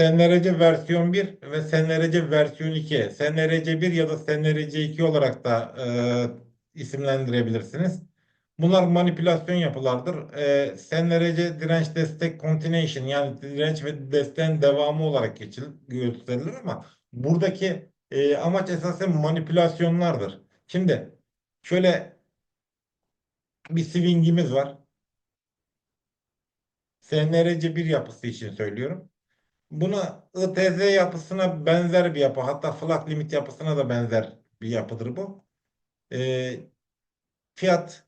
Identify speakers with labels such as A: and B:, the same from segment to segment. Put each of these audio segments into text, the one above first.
A: SNRC versiyon 1 ve SNRC versiyon 2. SNRC 1 ya da SNRC 2 olarak da e, isimlendirebilirsiniz. Bunlar manipülasyon yapılardır. E, SNRC direnç destek continuation yani direnç ve desteğin devamı olarak geçilir, gösterilir ama buradaki e, amaç esasen manipülasyonlardır. Şimdi şöyle bir swingimiz var. SNRC 1 yapısı için söylüyorum. Buna ITZ yapısına benzer bir yapı. Hatta flak limit yapısına da benzer bir yapıdır bu. Ee, fiyat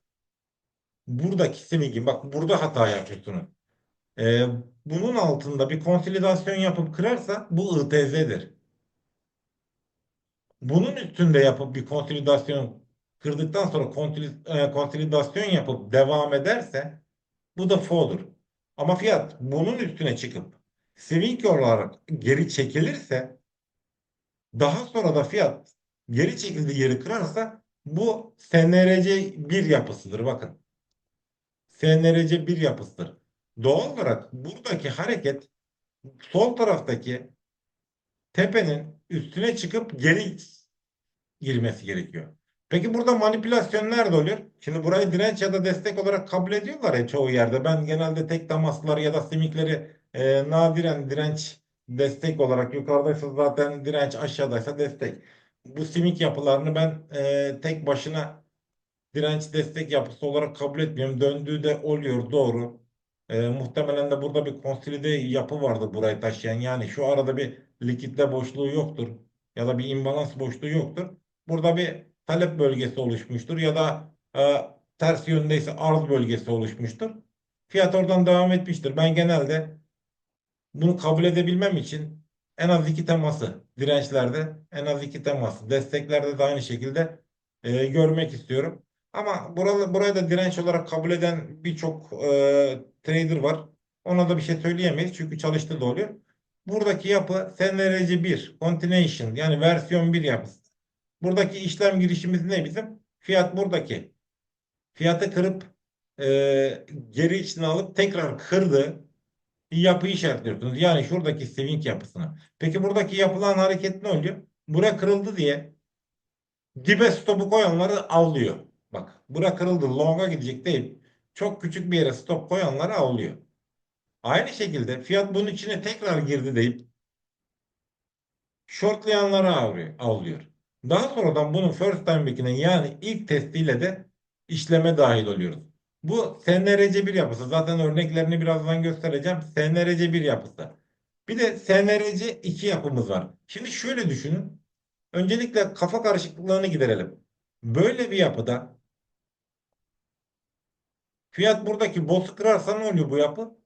A: buradaki swing'in bak burada hata yapıyorsunuz. Ee, bunun altında bir konsolidasyon yapıp kırarsa bu ITZ'dir. Bunun üstünde yapıp bir konsolidasyon kırdıktan sonra e, konsolidasyon yapıp devam ederse bu da FO'dur. Ama fiyat bunun üstüne çıkıp swing olarak geri çekilirse daha sonra da fiyat geri çekildiği yeri kırarsa bu SNRC 1 yapısıdır bakın. SNRC 1 yapısıdır. Doğal olarak buradaki hareket sol taraftaki tepenin üstüne çıkıp geri girmesi gerekiyor. Peki burada manipülasyon nerede oluyor? Şimdi burayı direnç ya da destek olarak kabul ediyorlar ya çoğu yerde. Ben genelde tek damasları ya da simikleri e, nadiren direnç destek olarak yukarıdaysa zaten direnç aşağıdaysa destek. Bu simik yapılarını ben e, tek başına direnç destek yapısı olarak kabul etmiyorum. Döndüğü de oluyor doğru. E, muhtemelen de burada bir konsolide yapı vardı burayı taşıyan. Yani şu arada bir likitte boşluğu yoktur. Ya da bir imbalans boşluğu yoktur. Burada bir talep bölgesi oluşmuştur. Ya da e, ters yöndeyse arz bölgesi oluşmuştur. Fiyat oradan devam etmiştir. Ben genelde bunu kabul edebilmem için en az iki teması dirençlerde en az iki teması desteklerde de aynı şekilde e, görmek istiyorum. Ama burada, burayı da direnç olarak kabul eden birçok e, trader var. Ona da bir şey söyleyemeyiz çünkü çalıştığı da oluyor. Buradaki yapı SNRC 1 continuation yani versiyon 1 yapısı. Buradaki işlem girişimiz ne bizim? Fiyat buradaki. Fiyatı kırıp e, geri içine alıp tekrar kırdı bir yapı işaretliyorsunuz. Yani şuradaki swing yapısını. Peki buradaki yapılan hareket ne oluyor? Bura kırıldı diye dibe stopu koyanları avlıyor. Bak bura kırıldı long'a gidecek değil. Çok küçük bir yere stop koyanları avlıyor. Aynı şekilde fiyat bunun içine tekrar girdi deyip shortlayanları avlıyor. Daha sonradan bunun first time back'ine yani ilk testiyle de işleme dahil oluyoruz. Bu SNRC 1 yapısı. Zaten örneklerini birazdan göstereceğim. SNRC 1 yapısı. Bir de SNRC 2 yapımız var. Şimdi şöyle düşünün. Öncelikle kafa karışıklığını giderelim. Böyle bir yapıda fiyat buradaki boz kırarsa ne oluyor bu yapı?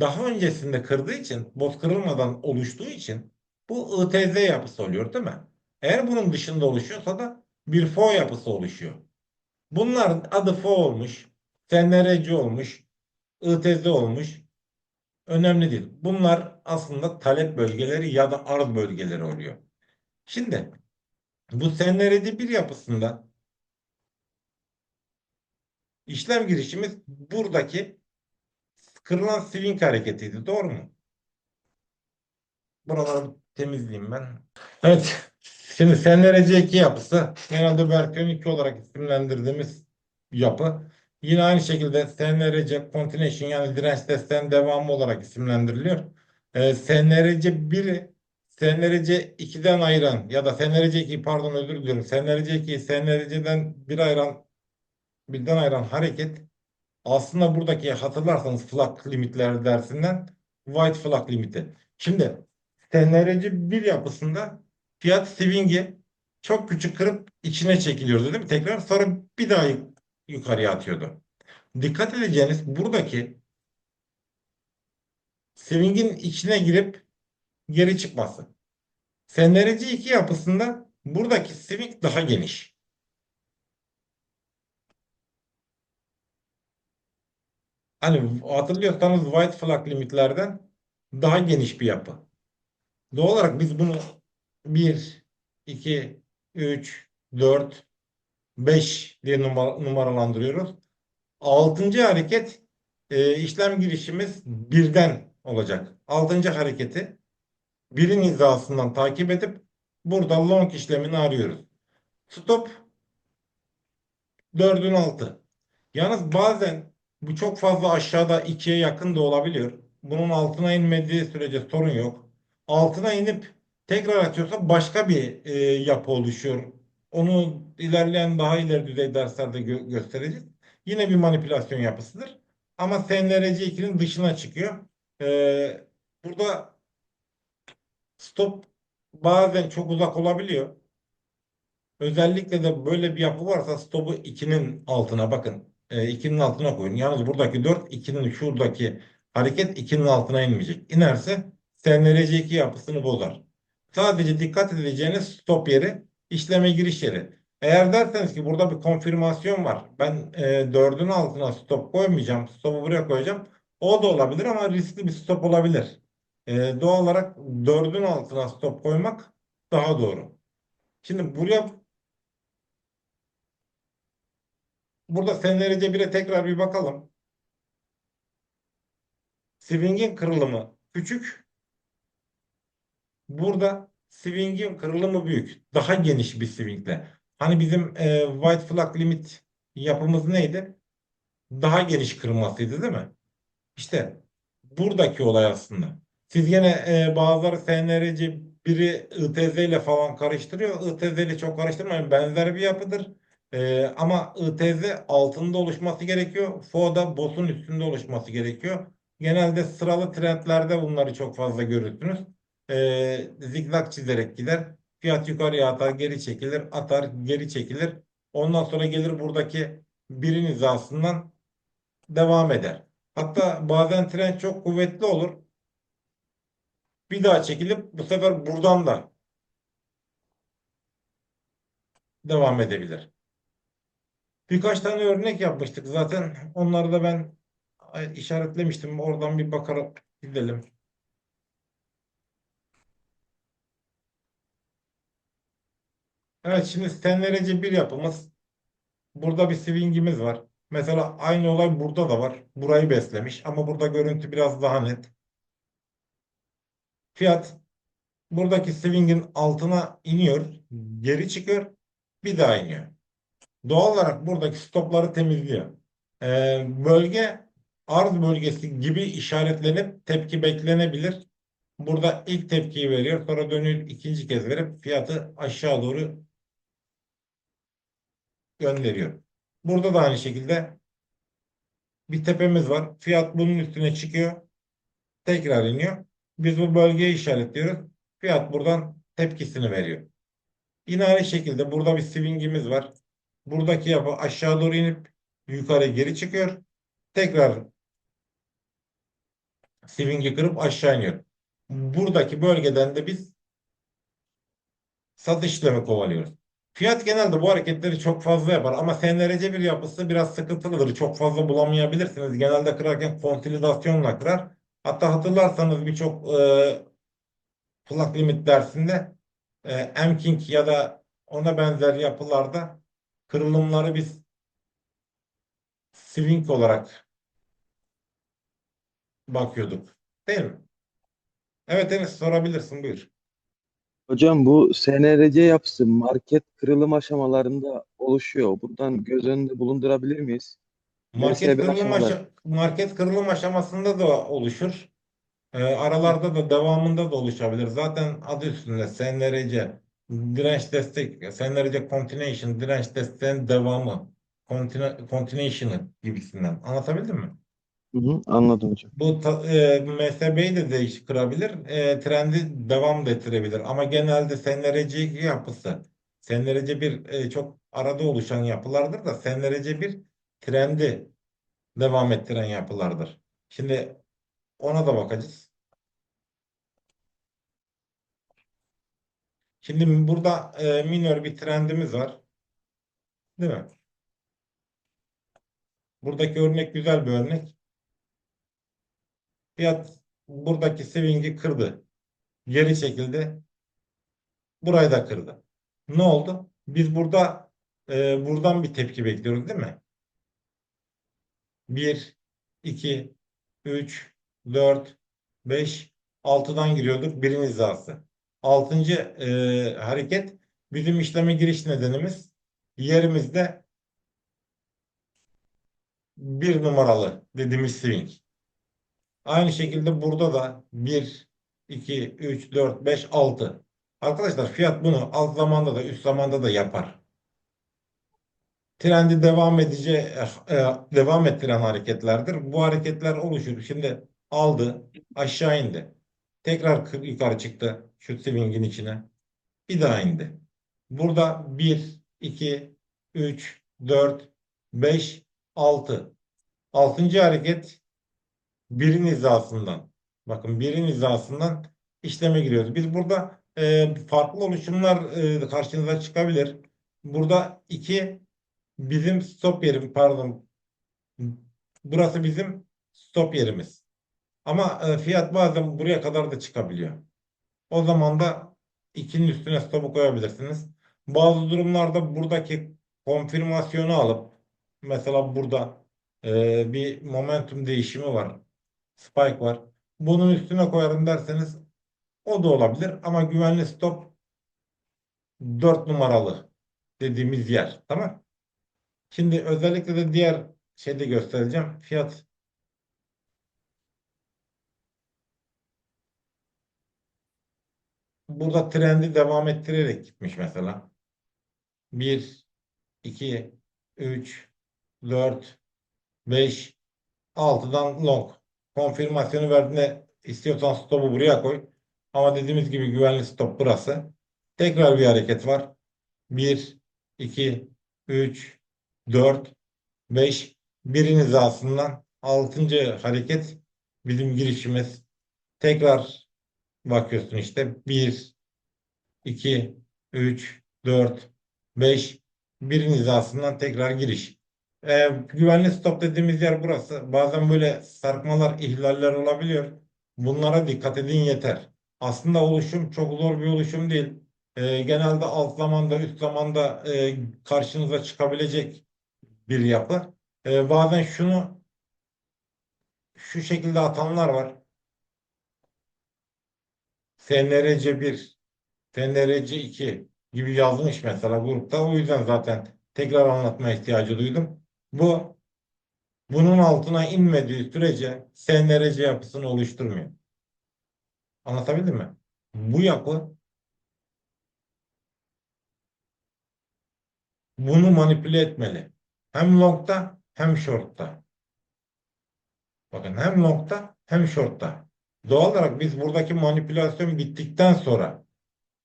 A: Daha öncesinde kırdığı için, boz kırılmadan oluştuğu için bu ITZ yapısı oluyor değil mi? Eğer bunun dışında oluşuyorsa da bir FO yapısı oluşuyor. Bunların adı FO olmuş. SNRC olmuş, ITZ olmuş. Önemli değil. Bunlar aslında talep bölgeleri ya da arz bölgeleri oluyor. Şimdi bu SNRC bir yapısında işlem girişimiz buradaki kırılan swing hareketiydi. Doğru mu? Buraları temizleyeyim ben. Evet. Şimdi SNRC 2 yapısı genelde versiyon 2 olarak isimlendirdiğimiz yapı. Yine aynı şekilde SNRC continuation yani direnç desteğin devamı olarak isimlendiriliyor. Ee, SNRC 1'i SNRC 2'den ayıran ya da SNRC 2 pardon özür diliyorum. SNRC 2'yi SNRC'den bir ayıran birden ayıran hareket aslında buradaki hatırlarsanız flag limitler dersinden white flag limiti. Şimdi SNRC 1 yapısında fiyat swing'i çok küçük kırıp içine çekiliyordu değil mi? Tekrar sonra bir daha yukarıya atıyordu. Dikkat edeceğiniz buradaki swing'in içine girip geri çıkması. SNRC 2 yapısında buradaki swing daha geniş. Hani hatırlıyorsanız white flag limitlerden daha geniş bir yapı. Doğal olarak biz bunu 1, 2, 3, 4, 5 diye numara, numaralandırıyoruz. Altıncı hareket e, işlem girişimiz birden olacak. Altıncı hareketi birin hizasından takip edip burada long işlemini arıyoruz. Stop 4'ün altı. Yalnız bazen bu çok fazla aşağıda 2'ye yakın da olabiliyor. Bunun altına inmediği sürece sorun yok. Altına inip tekrar açıyorsa başka bir e, yapı oluşuyor. Onu ilerleyen daha ileri düzey derslerde gö- göstereceğiz. Yine bir manipülasyon yapısıdır. Ama SNRC2'nin dışına çıkıyor. E, burada stop bazen çok uzak olabiliyor. Özellikle de böyle bir yapı varsa stopu 2'nin altına bakın. 2'nin altına koyun. Yalnız buradaki 4 2'nin şuradaki hareket 2'nin altına inmeyecek. İnerse SNRC2 yapısını bozar. Sadece dikkat edeceğiniz stop yeri, işleme giriş yeri. Eğer derseniz ki burada bir konfirmasyon var. Ben e, 4'ün altına stop koymayacağım. Stopu buraya koyacağım. O da olabilir ama riskli bir stop olabilir. E, doğal olarak 4'ün altına stop koymak daha doğru. Şimdi buraya Burada SNRC 1'e tekrar bir bakalım. Swing'in kırılımı küçük. Burada swing'in kırılımı büyük. Daha geniş bir swing'le. Hani bizim e, white flag limit yapımız neydi? Daha geniş kırılmasıydı değil mi? İşte buradaki olay aslında. Siz yine e, bazıları SNRC biri ITZ ile falan karıştırıyor. ITZ ile çok karıştırmayın. Benzer bir yapıdır. E, ama ITZ altında oluşması gerekiyor. FO da BOS'un üstünde oluşması gerekiyor. Genelde sıralı trendlerde bunları çok fazla görürsünüz. E, zigzag çizerek gider. Fiyat yukarıya atar, geri çekilir, atar, geri çekilir. Ondan sonra gelir buradaki birin hizasından devam eder. Hatta bazen trend çok kuvvetli olur. Bir daha çekilip bu sefer buradan da devam edebilir. Birkaç tane örnek yapmıştık zaten. Onları da ben işaretlemiştim. Oradan bir bakarak gidelim. Evet şimdi stenlerece bir yapımız. Burada bir swingimiz var. Mesela aynı olay burada da var. Burayı beslemiş ama burada görüntü biraz daha net. Fiyat buradaki swing'in altına iniyor, geri çıkıyor, bir daha iniyor. Doğal olarak buradaki stopları temizliyor. Ee, bölge arz bölgesi gibi işaretlenip tepki beklenebilir. Burada ilk tepkiyi veriyor, sonra dönüyor ikinci kez verip fiyatı aşağı doğru gönderiyor. Burada da aynı şekilde bir tepemiz var. Fiyat bunun üstüne çıkıyor. Tekrar iniyor. Biz bu bölgeyi işaretliyoruz. Fiyat buradan tepkisini veriyor. Yine aynı şekilde burada bir swingimiz var. Buradaki yapı aşağı doğru inip yukarı geri çıkıyor. Tekrar swingi kırıp aşağı iniyor. Buradaki bölgeden de biz satış işlemi kovalıyoruz. Fiyat genelde bu hareketleri çok fazla yapar ama SNRC bir yapısı biraz sıkıntılıdır. Çok fazla bulamayabilirsiniz. Genelde kırarken konsolidasyonla kırar. Hatta hatırlarsanız birçok e, plak limit dersinde e, M-King ya da ona benzer yapılarda kırılımları biz swing olarak bakıyorduk. Değil mi? Evet Enes sorabilirsin buyur.
B: Hocam bu SNRC yapısı market kırılım aşamalarında oluşuyor. Buradan göz önünde bulundurabilir miyiz?
A: Market
B: MSB
A: kırılım,
B: aşamaları.
A: aşa- market kırılım aşamasında da oluşur. Ee, aralarda da devamında da oluşabilir. Zaten adı üstünde SNRC direnç destek, SNRC continuation direnç desteğin devamı, continu- continuation'ı gibisinden. Anlatabildim mi?
B: Hı hı, anladım hocam.
A: Bu ta- e, MSB'yi de değişik kırabilir. E, trendi devam da ettirebilir. Ama genelde SNRC yapısı SNRC bir e, çok arada oluşan yapılardır da SNRC bir trendi devam ettiren yapılardır. Şimdi ona da bakacağız. Şimdi burada e, minor bir trendimiz var. Değil mi? Buradaki örnek güzel bir örnek. Fiyat buradaki swing'i kırdı. Geri çekildi. Burayı da kırdı. Ne oldu? Biz burada e, buradan bir tepki bekliyoruz değil mi? 1, 2, 3, 4, 5, 6'dan giriyorduk. Birin hizası. Altıncı e, hareket bizim işleme giriş nedenimiz yerimizde bir numaralı dediğimiz swing. Aynı şekilde burada da 1, 2, 3, 4, 5, 6. Arkadaşlar fiyat bunu alt zamanda da üst zamanda da yapar. Trendi devam edici e, devam ettiren hareketlerdir. Bu hareketler oluşur. Şimdi aldı, aşağı indi. Tekrar yukarı çıktı şu swing'in içine. Bir daha indi. Burada 1, 2, 3, 4, 5, 6. Altıncı hareket birin hizasından. Bakın birin hizasından işleme giriyoruz. Biz burada e, farklı oluşumlar e, karşınıza çıkabilir. Burada 2 bizim stop yerim pardon. Burası bizim stop yerimiz. Ama e, fiyat bazen buraya kadar da çıkabiliyor. O zaman da 2'nin üstüne stopu koyabilirsiniz. Bazı durumlarda buradaki konfirmasyonu alıp mesela burada e, bir momentum değişimi var. Spike var. Bunun üstüne koyarım derseniz o da olabilir ama güvenli stop 4 numaralı dediğimiz yer. Tamam. Şimdi özellikle de diğer şeyde göstereceğim. Fiyat burada trendi devam ettirerek gitmiş mesela. 1 2 3 4 5 6'dan long. Konfirmasyonu verdiğinde istiyorsan stopu buraya koy. Ama dediğimiz gibi güvenli stop burası. Tekrar bir hareket var. 1 2 3 4 5 birin hizasından 6. hareket bizim girişimiz. Tekrar bakıyorsun işte 1 2 3 4 5 birin hizasından tekrar giriş. Ee, güvenli stop dediğimiz yer burası. Bazen böyle sarkmalar, ihlaller olabiliyor. Bunlara dikkat edin yeter. Aslında oluşum çok zor bir oluşum değil. Ee, genelde alt zamanda, üst zamanda e, karşınıza çıkabilecek bir yapı. Ee, bazen şunu şu şekilde atanlar var. SNRC 1, SNRC 2 gibi yazmış mesela grupta. O yüzden zaten tekrar anlatma ihtiyacı duydum. Bu bunun altına inmediği sürece SNRC yapısını oluşturmuyor. Anlatabildim mi? Bu yapı bunu manipüle etmeli. Hem long'da hem short'ta. Bakın hem long'da hem short'ta. Doğal olarak biz buradaki manipülasyon bittikten sonra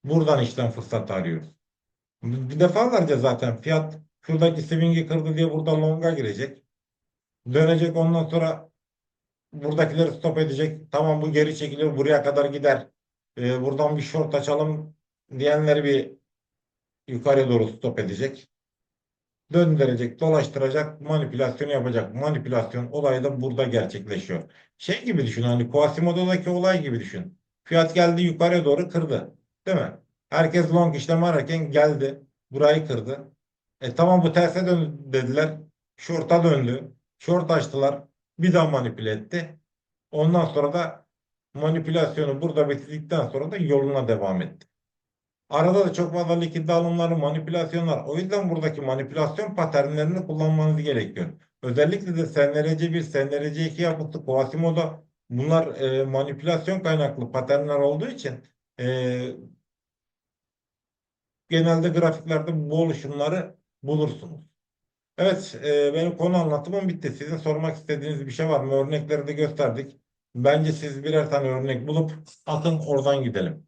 A: buradan işlem fırsatı arıyoruz. Bir defalarca zaten fiyat şuradaki swing'i kırdı diye burada long'a girecek. Dönecek ondan sonra buradakileri stop edecek. Tamam bu geri çekilir buraya kadar gider. Ee, buradan bir short açalım diyenleri bir yukarıya doğru stop edecek. Döndürecek, dolaştıracak, manipülasyon yapacak. Manipülasyon olayı da burada gerçekleşiyor. Şey gibi düşün hani Quasimodo'daki olay gibi düşün. Fiyat geldi yukarıya doğru kırdı. Değil mi? Herkes long işlem ararken geldi. Burayı kırdı. E tamam bu terse dön dediler. Short'a döndü. Short açtılar. Bir daha manipüle etti. Ondan sonra da manipülasyonu burada bitirdikten sonra da yoluna devam etti. Arada da çok fazla likit alımları, manipülasyonlar. O yüzden buradaki manipülasyon paternlerini kullanmanız gerekiyor. Özellikle de SNRC 1, SNRC 2 yapısı, Quasimodo bunlar e, manipülasyon kaynaklı paternler olduğu için e, genelde grafiklerde bu oluşumları bulursunuz. Evet, e, benim konu anlatımım bitti. Sizin sormak istediğiniz bir şey var mı? Örnekleri de gösterdik. Bence siz birer tane örnek bulup atın oradan gidelim.